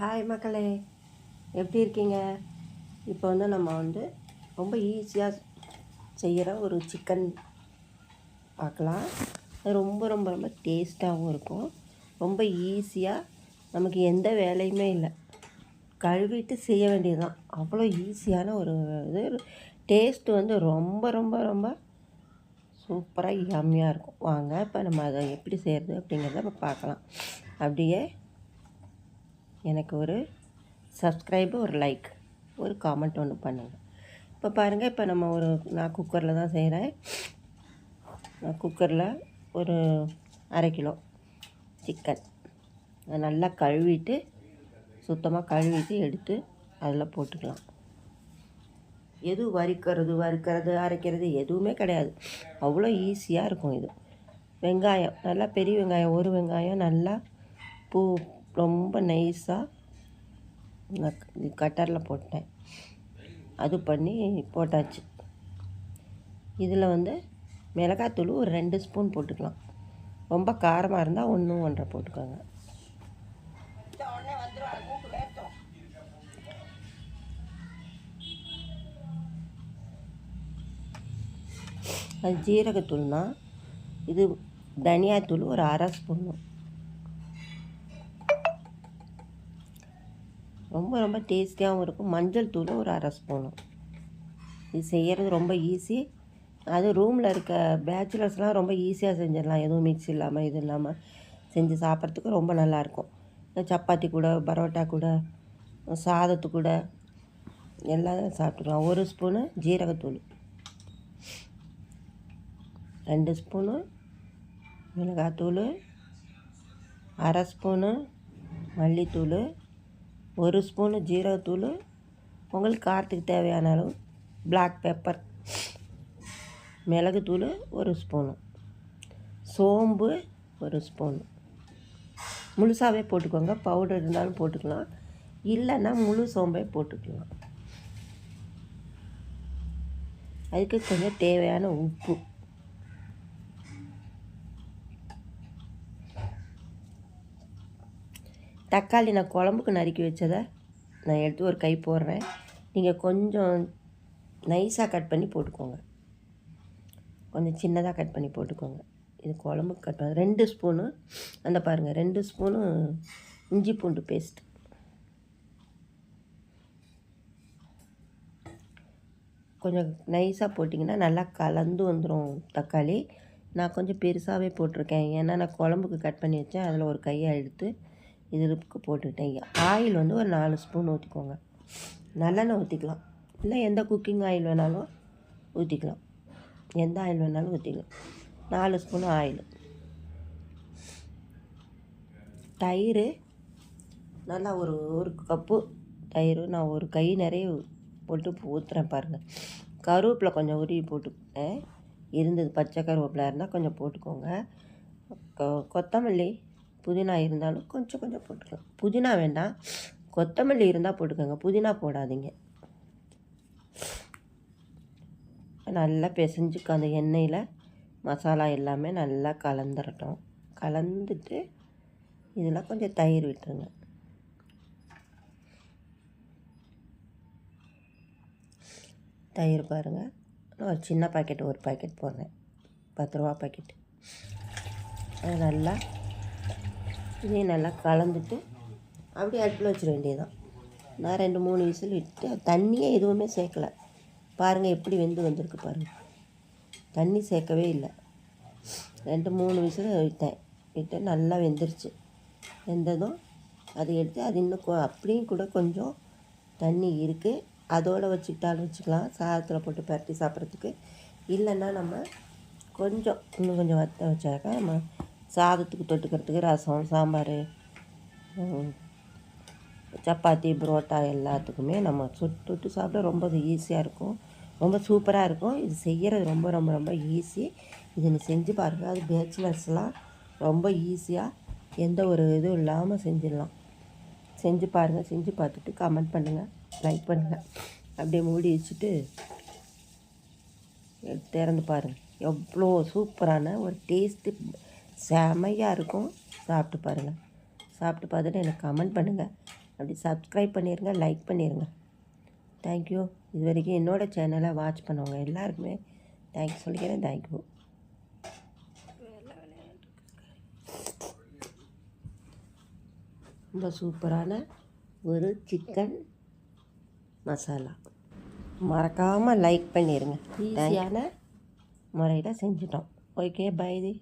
Hi மக்களே. எப்படி இருக்கீங்க? இப்போ வந்து நம்ம வந்து ரொம்ப ஈஸியாக செய்கிற ஒரு சிக்கன் பார்க்கலாம். அது ரொம்ப ரொம்ப ரொம்ப டேஸ்ட்டாகவும் இருக்கும். ரொம்ப ஈஸியாக நமக்கு எந்த வேலையுமே இல்லை. கழுவிட்டு செய்ய வேண்டியதுதான். அவ்வளோ ஈஸியான ஒரு இது. டேஸ்ட்டு வந்து ரொம்ப ரொம்ப ரொம்ப சூப்பராக யம்மியாக இருக்கும். வாங்க இப்போ நம்ம அதை எப்படி செய்கிறது அப்படிங்கிறத இப்போ பார்க்கலாம். அப்படியே எனக்கு ஒரு சப்ஸ்கிரைபு ஒரு லைக் ஒரு காமெண்ட் ஒன்று பண்ணுங்கள் இப்போ பாருங்கள் இப்போ நம்ம ஒரு நான் குக்கரில் தான் செய்கிறேன் நான் குக்கரில் ஒரு அரை கிலோ சிக்கன் அதை நல்லா கழுவிட்டு சுத்தமாக கழுவிட்டு எடுத்து அதில் போட்டுக்கலாம். எது வறுக்கிறது வறுக்கிறது அரைக்கிறது எதுவுமே கிடையாது. அவ்வளோ ஈஸியாக இருக்கும் இது. வெங்காயம் நல்லா பெரிய வெங்காயம் ஒரு வெங்காயம் நல்லா பூ ரொம்ப நைஸாக நான் கட்டரில் போட்டேன். அது பண்ணி போட்டாச்சு. இதில் வந்து மிளகாத்தூள் ஒரு ரெண்டு ஸ்பூன் போட்டுக்கலாம். ரொம்ப காரமாக இருந்தால் ஒன்று ஒன்றரை போட்டுக்கோங்க. அது ஜீரகத்தூள்னா இது தனியாத்தூள் ஒரு அரை ஸ்பூன்னு ரொம்ப ரொம்ப டேஸ்டியாகவும் இருக்கும். மஞ்சள் தூள் ஒரு அரை ஸ்பூனும் இது செய்கிறது ரொம்ப ஈஸி. அது ரூமில் இருக்க பேச்சுலர்ஸ்லாம் ரொம்ப ஈஸியாக செஞ்சிடலாம். எதுவும் மிக்ஸ் இல்லாமல் இது இல்லாமல் செஞ்சு சாப்பிட்றதுக்கு ரொம்ப நல்லாயிருக்கும். சப்பாத்தி கூட பரோட்டா கூட சாதத்து கூட எல்லாம் சாப்பிட்டுக்கலாம். ஒரு ஸ்பூனு ஜீரகத்தூள். ரெண்டு ஸ்பூனு மிளகாத்தூள். அரை ஸ்பூனு மல்லித்தூள். ஒரு ஸ்பூனு ஜீரகத்தூள் உங்களுக்கு காரத்துக்கு தேவையான அளவு பிளாக் பெப்பர் மிளகுத்தூள் ஒரு ஸ்பூனு சோம்பு ஒரு ஸ்பூனு. முழுசாகவே போட்டுக்கோங்க. பவுடர் இருந்தாலும் போட்டுக்கலாம். இல்லைன்னா முழு சோம்பே போட்டுக்கலாம். அதுக்கு கொஞ்சம் தேவையான உப்பு. தக்காளி நான் குழம்புக்கு நறுக்கி வச்சதை நான் எடுத்து ஒரு கை போடுறேன். நீங்கள் கொஞ்சம் நைஸாக கட் பண்ணி போட்டுக்கோங்க. கொஞ்சம் சின்னதாக கட் பண்ணி போட்டுக்கோங்க. இது குழம்புக்கு கட் பண்ண ரெண்டு ஸ்பூனு அந்த பாருங்கள் ரெண்டு ஸ்பூனு இஞ்சி பூண்டு பேஸ்ட் கொஞ்சம் நைஸாக போட்டிங்கன்னா நல்லா கலந்து வந்துடும் தக்காளி. நான் கொஞ்சம் பெருசாகவே போட்டிருக்கேன். ஏன்னா நான் குழம்புக்கு கட் பண்ணி வச்சேன். அதில் ஒரு கையை எடுத்து இதுக்கு போட்டுக்கிட்டேன் ஆயில் வந்து ஒரு நாலு ஸ்பூன் ஊற்றிக்கோங்க நல்லெண்ணெய் ஊற்றிக்கலாம் இல்லை எந்த குக்கிங் ஆயில் வேணாலும் ஊற்றிக்கலாம் எந்த ஆயில் வேணாலும் ஊற்றிக்கலாம் நாலு ஸ்பூன் ஆயில் தயிர் நல்லா ஒரு ஒரு கப்பு தயிர். நான் ஒரு கை நிறைய போட்டு ஊற்றுறேன் பாருங்கள் கருவேப்பிலை கொஞ்சம் உருவி போட்டுக்கிட்டேன் இருந்தது பச்சை கருவேப்பிலை இருந்தால் கொஞ்சம் போட்டுக்கோங்க. கொ- கொத்தமல்லி புதினா இருந்தாலும் கொஞ்சம் கொஞ்சம் போட்டுக்கலாம். புதினா வேண்டாம். கொத்தமல்லி இருந்தால் போட்டுக்கோங்க. புதினா போடாதீங்க. நல்லா பிசைஞ்சுக்க அந்த எண்ணெயில். மசாலா எல்லாமே நல்லா கலந்துரட்டும். கலந்துட்டு இதில் கொஞ்சம் தயிர் விட்டுருங்க. தயிர் பாருங்கள் நான் ஒரு சின்ன பாக்கெட் ஒரு பாக்கெட் போடுறேன். பத்து ரூபா பாக்கெட். அது நல்லா இதையும் நல்லா கலந்துட்டு அப்படியே அடுப்பில் வச்சிட வேண்டியதுதான். நான் ரெண்டு மூணு விசில் விட்டு தண்ணியே எதுவுமே சேர்க்கல. பாருங்கள் எப்படி வெந்து வந்திருக்கு பாருங்கள் தண்ணி சேர்க்கவே இல்லை. ரெண்டு மூணு விசில் விட்டேன். விட்டு நல்லா வெந்துருச்சு. வெந்ததும் அதை எடுத்து அது இன்னும் கொ- அப்படியும் கூட கொஞ்சம் தண்ணி இருக்குது அதோடு வச்சுக்கிட்டாலும் வச்சுக்கலாம். சாதத்தில் போட்டு பரட்டி சாப்பிட்றதுக்கு. இல்லைன்னா நம்ம கொஞ்சம் இன்னும் கொஞ்சம் வத்த வச்சாக்கா நம்ம சாதத்துக்கு தொட்டுக்கிறதுக்கு ரசம் சாம்பார் சப்பாத்தி புரோட்டா எல்லாத்துக்குமே நம்ம சுட்டு தொட்டு சாப்பிட ரொம்ப ஈஸியாக இருக்கும். ரொம்ப சூப்பராக இருக்கும். இது செய்கிறது ரொம்ப ரொம்ப ரொம்ப ஈஸி இது நீ செஞ்சு பாருங்கள் அது பேச்சுலர்ஸ்லாம் ரொம்ப ஈஸியாக எந்த ஒரு இதுவும் இல்லாமல் செஞ்சிடலாம். செஞ்சு பாருங்கள் செஞ்சு பார்த்துட்டு கமெண்ட் பண்ணுங்கள் லைக் பண்ணுங்கள் அப்படியே மூடி வச்சுட்டு திறந்து பாருங்கள் எவ்வளோ சூப்பரான ஒரு டேஸ்ட்டு செமையாக இருக்கும். சாப்பிட்டு பாருங்கள் சாப்பிட்டு பார்த்துட்டு எனக்கு கமெண்ட் பண்ணுங்கள் அப்படி சப்ஸ்கிரைப் பண்ணிடுங்க லைக் பண்ணிடுங்க தேங்க்யூ இது வரைக்கும் என்னோடய சேனலை வாட்ச் பண்ணவங்க எல்லாருக்குமே தேங்க்யூ சொல்லிக்கிறேன். தேங்க்யூ ரொம்ப சூப்பரான ஒரு சிக்கன் மசாலா மறக்காமல் லைக் பண்ணிடுங்க ஈஸியான முறையில் செஞ்சிட்டோம். Okay bye